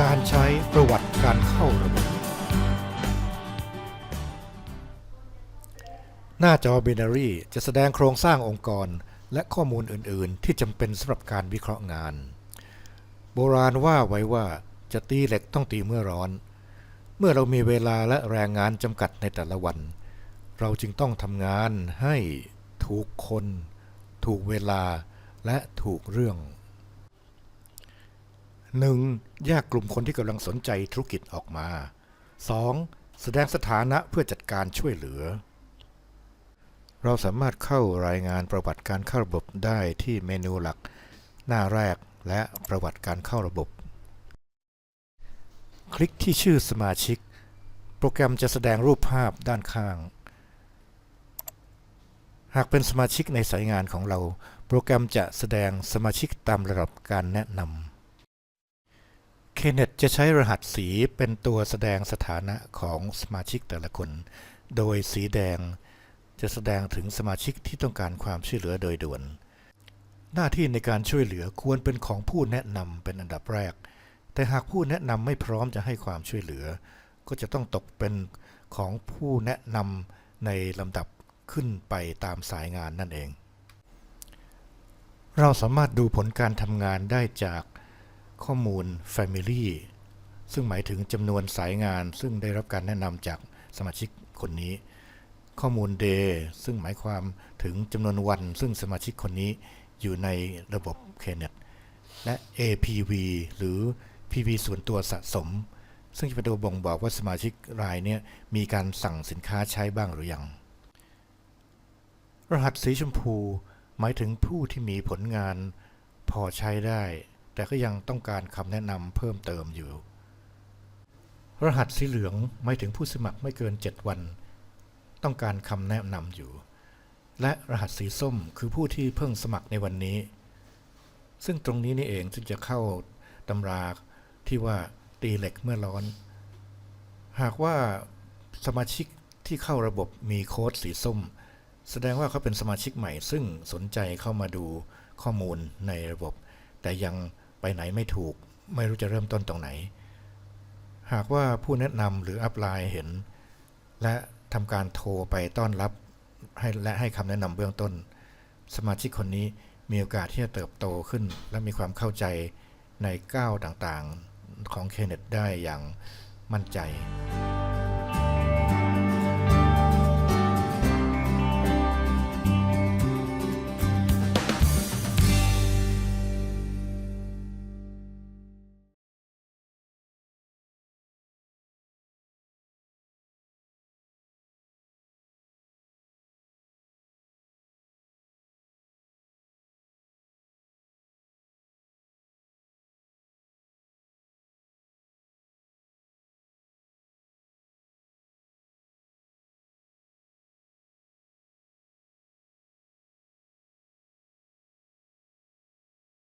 การใช้ประวัติการเข้าระบบหน้าจอ binary จะแสดงโครงสร้างองค์กร และข้อมูลอื่น ๆ ที่จำเป็นสำหรับการวิเคราะห์งาน โบราณว่าไว้ว่าจะตีเหล็กต้องตีเมื่อร้อน เมื่อเรามีเวลาและแรงงานจำกัดในแต่ละวัน เราจึงต้องทำงานให้ถูกคน ถูกเวลาและถูกเรื่อง 1. แยกกลุ่มคนที่กำลังสนใจธุรกิจออกมา 2. แสดงสถานะเพื่อจัดการช่วยเหลือ เราสามารถเข้ารายงานประวัติการเข้าระบบได้ที่เมนูหลัก หน้าแรกและประวัติการเข้าระบบ คลิกที่ชื่อสมาชิก โปรแกรมจะแสดงรูปภาพด้านข้าง หากเป็นสมาชิกในสายงานของเรา โปรแกรมจะแสดงสมาชิกตามระดับการแนะนำ Knet จะใช้รหัสสีเป็นตัวแสดงสถานะของสมาชิกแต่ละคน โดยสีแดงจะแสดงถึงสมาชิกที่ต้องการความช่วยเหลือโดยด่วน หน้าที่ในการช่วยเหลือควรเป็นของผู้แนะนำเป็นอันดับแรก แต่หากผู้แนะนำไม่พร้อมจะให้ความช่วยเหลือ ก็จะต้องตกเป็นของผู้แนะนำในลำดับขึ้นไปตามสายงานนั่นเอง เราสามารถดูผลการทำงานได้จาก ข้อมูล Family ซึ่งหมายถึงจำนวนสายงาน ซึ่งได้รับการแนะนำจากสมาชิกคนนี้ ข้อมูล Day ซึ่งหมายความถึงจำนวนวัน ซึ่งสมาชิกคนนี้อยู่ในระบบ KNet และ APV หรือ PV ส่วนตัวสะสม ซึ่งจะเป็นตัวบ่งบอกว่าสมาชิกรายเนี้มีการสั่งสินค้าใช้บ้างหรือยัง รหัสสีชมพูหมายถึงผู้ที่มีผลงานพอใช้ได้ แต่ก็ยังต้องการคำแนะนำเพิ่มเติมอยู่ รหัสสีเหลืองหมายถึงผู้สมัครไม่เกิน 7 วัน ต้องการคำแนะนำอยู่ และรหัสสีส้มคือผู้ที่เพิ่งสมัครในวันนี้ ซึ่งตรงนี้นี่เองซึ่งจะเข้าตำราที่ว่าตีเหล็กเมื่อร้อน หากว่าสมาชิกที่เข้าระบบมีโค้ดสีส้ม แสดงว่าเขาเป็นสมาชิกใหม่ ซึ่งสนใจเข้ามาดูข้อมูลในระบบ แต่ยังไปไหนไม่ถูก ไม่รู้จะเริ่มต้นตรงไหน หากว่าผู้แนะนำหรืออัพไลน์เห็น และทำการโทรไปต้อนรับให้และให้คำแนะนำเบื้องต้น สมาชิกคนนี้มีโอกาสที่จะเติบโตขึ้น และมีความเข้าใจในก้าวต่างๆของเคเนตได้อย่างมั่นใจ